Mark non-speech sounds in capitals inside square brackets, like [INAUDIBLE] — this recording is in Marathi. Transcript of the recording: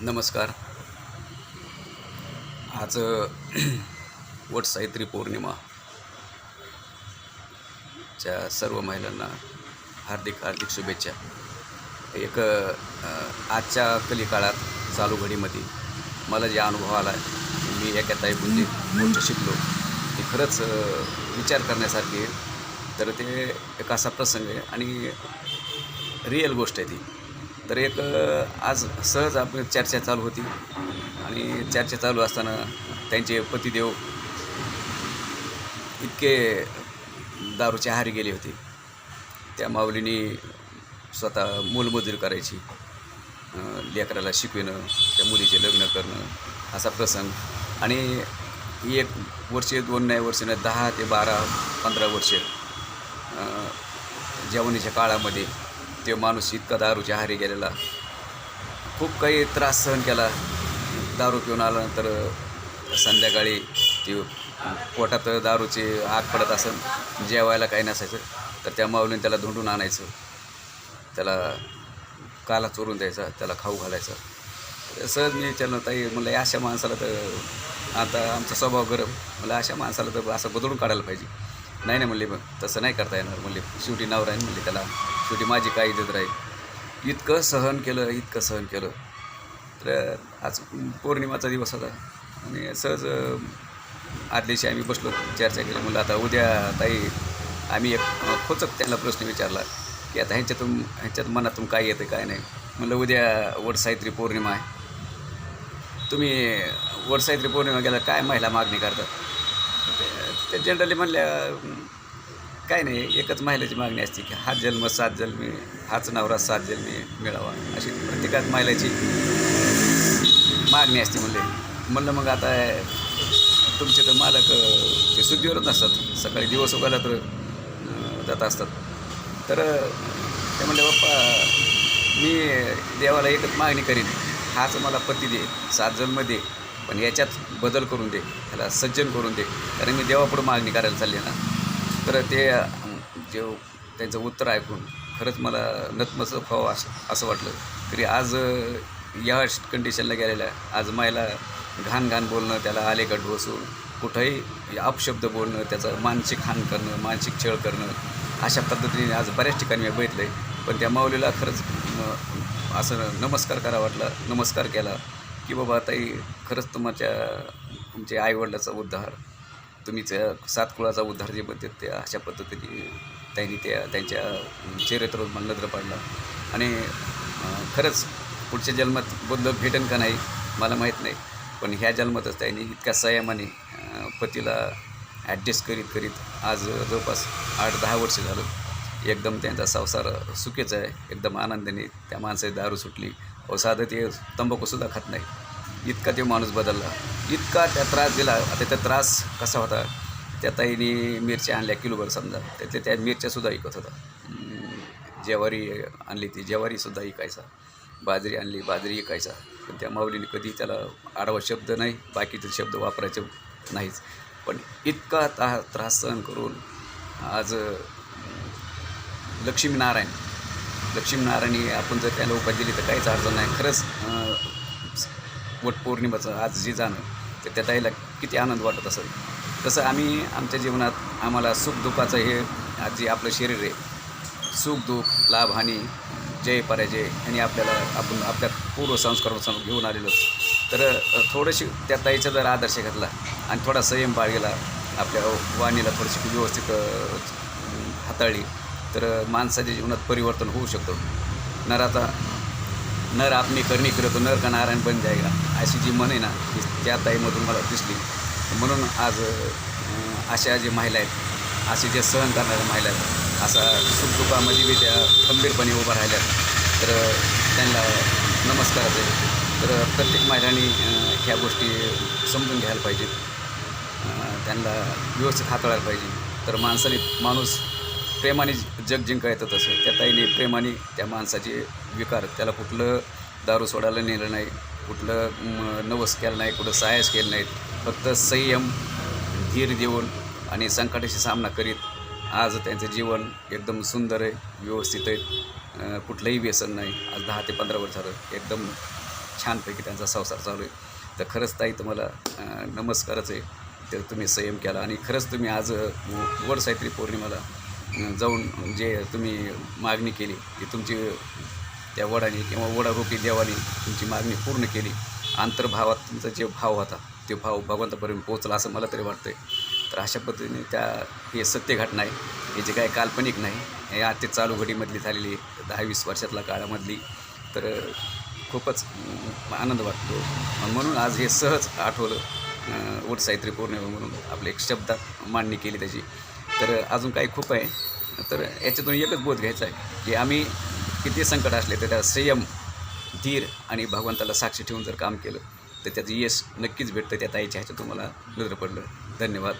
नमस्कार. आज [CLEARS THROAT] वट सावित्री पौर्णिमा. च्या सर्व महिलांना हार्दिक हार्दिक शुभेच्छा. एक आजच्या कलिकाळात चालू घडीमध्ये मला जे अनुभव आला आहे मी एका ताईकडून जे गोष्ट शिकलो. ते खरंच विचार करण्यासारखी आहे. तर ते एक असा प्रसंग आहे आणि रिअल गोष्ट आहे ती. तर एक आज सहज आपली चर्चा चालू होती. आणि चर्चा चालू असताना त्यांचे पतिदेव इतके दारूच्या आहारी गेले होते. त्या माऊलीने स्वतः मोलमजुरी करायची. लेकराला शिकविणं त्या मुलीचे लग्न करणं असा प्रसंग. आणि ही एक वर्षे दोन नाही वर्ष नाही दहा ते बारा पंधरा वर्षे जेवणीच्या जवानीच्या काळामध्ये ते माणूस इतका दारूच्या आहारी गेलेला. खूप काही त्रास सहन केला. दारू पिऊन आल्यानंतर संध्याकाळी ते पोटात दारूची आग पडत असन जेवायला काही नसायचं तर त्या माऊलीने त्याला धुंडून आणायचं. त्याला काला चोरून द्यायचा त्याला खाऊ घालायचा. सहज मी विचारलं ताई म्हणलं अशा माणसाला तर आता आमचा स्वभाव गरम. म्हणलं अशा माणसाला तर असं बदलून काढायला पाहिजे. नाही नाही म्हणले मग तसं नाही करता येणार. म्हणले शेवटी नवरा आहे म्हणले त्याला. शेवटी माझी काय इज्जत राहील? इतकं सहन केलं इतकं सहन केलं. तर आज पौर्णिमाचा दिवस होता. आणि सहज अं, आदल्या दिवशी आम्ही बसलो चर्चा केली. म्हणलं आता उद्या ताई आम्ही एक खोचक त्यांना प्रश्न विचारला की आता ह्यांच्यातून ह्यांच्यात मनातून काय येतं काय नाही? म्हणलं उद्या वटसावित्री पौर्णिमा आहे. तुम्ही वटसावित्री पौर्णिमा गेला काय महिला मागणी करतात ते- जनरली म्हणल्या काय नाही एकच महिलाची मागणी असते की हा जन्म सात जन्मी हाच नवरा सात जन्मी मिळावा. अशी प्रत्येकात महिलाची मागणी असते म्हणले. म्हणलं मग आता तुमचे तर मालक ते सुट्टीवरच नसतात. सकाळी दिवस उगाला तर जात असतात. तर ते म्हणले बाप्पा मी देवाला एकच मागणी करीन. हाच मला पती दे सात जन्म दे पण याच्यात बदल करून दे त्याला सज्जन करून दे. कारण मी देवापुढं मागणी करायला चालली ना तर ते जे त्यांचं उत्तर ऐकून खरंच मला नतमस्तक व्हावं असं असं वाटलं. तरी आज या कंडिशनला गेलेल्या आज मायला घाण घाण बोलणं त्याला आलेकट बसून कुठंही अपशब्द बोलणं त्याचं मानसिक हान करणं मानसिक छळ करणं अशा पद्धतीने आज बऱ्याच ठिकाणी मी बघितलं आहे पण त्या माऊलीला खरंच असं नमस्कार करा वाटला नमस्कार केला की बाबा ताई खरंच तुमच्या तुमच्या आईवडिलाचा उद्धार. तुम्हीच सात कुळाचा उद्धार जे म्हणतात ते अशा पद्धतीने त्यांनी त्या त्यांच्या चरित्रावर मला नजर पाडला. आणि खरंच पुढच्या जन्मात बुद्ध भेटेन का नाही मला माहीत नाही. पण ह्या जन्मातच त्यांनी इतक्या संयमाने पतीला ॲडजस्ट करीत करीत आज जवळपास आठ दहा वर्ष झालं. एकदम त्यांचा संसार सुखीच आहे. एकदम आनंदाने त्या माणसाची दारू सुटली. व साधं ते तंबाखूसुद्धा खात नाही. इतका ते माणूस बदलला. इतका त्या त्रास दिला. आता त्या त्रास कसा होता? त्या ताईने मिरच्या आणल्या किलोभर समजा. त्यातल्या त्या मिरच्यासुद्धा विकत होता जेवारी ज्वारी आणली ती. ज्वारीसुद्धा ऐकायचा बाजरी आणली. बाजरी विकायचा. पण त्या माऊलीने कधी त्याला आडवा शब्द नाही बाकीचे शब्द वापरायचे नाहीच. पण इतका ता त्रास सहन करून आज लक्ष्मीनारायण. लक्ष्मीनारायणी आपण जर त्याला उपाय दिली तर काहीच अडचण नाही. खरंच वटपौर्णिमेचं आज जे जाणं तर त्या ताईला किती आनंद वाटत असेल. तसं आम्ही आमच्या जीवनात आम्हाला सुख दुःखाचं हे आज जे आपलं शरीर आहे सुख दुःख लाभ हानी जय पराजय आणि आपल्याला आपण आपल्या पूर्व घेऊन आलेलो. तर थोडंशी थोडीशी त्या ताईचा जर आदर्श घेतला आणि थोडा संयम बाळगेला आपल्या वाणीला थोडीशी व्यवस्थित हाताळली तर माणसाच्या जीवनात परिवर्तन होऊ शकतं. नराचा नर आपली करणी करतो नर का नारायण बन जायगा. अशी जी मन आहे ना ती त्या ताईमधून मला दिसली. म्हणून आज अशा जे महिला आहेत असे जे सहन करणाऱ्या महिला आहेत असा सुखदुःखामध्ये बी त्या खंबीरपणे उभा राहिल्या. तर त्यांना नमस्कारच आहे. तर प्रत्येक महिलांनी ह्या गोष्टी समजून घ्यायला पाहिजेत. त्यांना व्यवस्थित हाताळायला पाहिजे. तर माणसाने माणूस प्रेमाने जग जिंका येतं तसं त्या ताईने प्रेमाने त्या माणसाचे विकार त्याला कुठलं दारू सोडायला नेलं नाही. कुठलं नवस केलं नाही कुठं सायस केलं नाहीत फक्त संयम धीर देऊन आणि संकटाशी सामना करीत आज त्यांचं जीवन एकदम सुंदर आहे व्यवस्थित आहे. कुठलंही व्यसन नाही. आज दहा ते पंधरा वर्ष झालं एकदम छानपैकी त्यांचा संसार चालू आहे. तर खरंच ताई तुम्हाला नमस्कारच आहे. तर तुम्ही संयम केला आणि खरंच तुम्ही आज अं, वड सावित्री पौर्णिमाला जाऊन जे तुम्ही मागणी केली ती तुमची त्या वडाने किंवा वडारूपी देवाने तुमची मागणी पूर्ण केली. अंतर्भावात तुमचा जे भाव होता ते भाव भगवंतापर्यंत पोहोचला असं मला तरी वाटतंय. तर अशा पद्धतीने त्या हे सत्य घटना आहे. हे जे काही काल्पनिक नाही हे आता चालू घडीमधली झालेली दहा वीस वर्षातल्या काळामधली. तर खूपच आनंद वाटतो. म्हणून आज हे सहज आठवलं वट सावित्री पौर्णिमा म्हणून आपले एक शब्दात मांडणी केली त्याची. तर अजून काही खूप आहे. तर याच्यातून एकच बोध घ्यायचा आहे की आम्ही किती संकट असले तर त्या संयम धीर आणि भगवंताला साक्षी ठेवून जर काम केलं तर त्याचं यश नक्कीच भेटतं. त्या ताईच्या ह्याच्यात तुम्हाला नजर पडलं. धन्यवाद.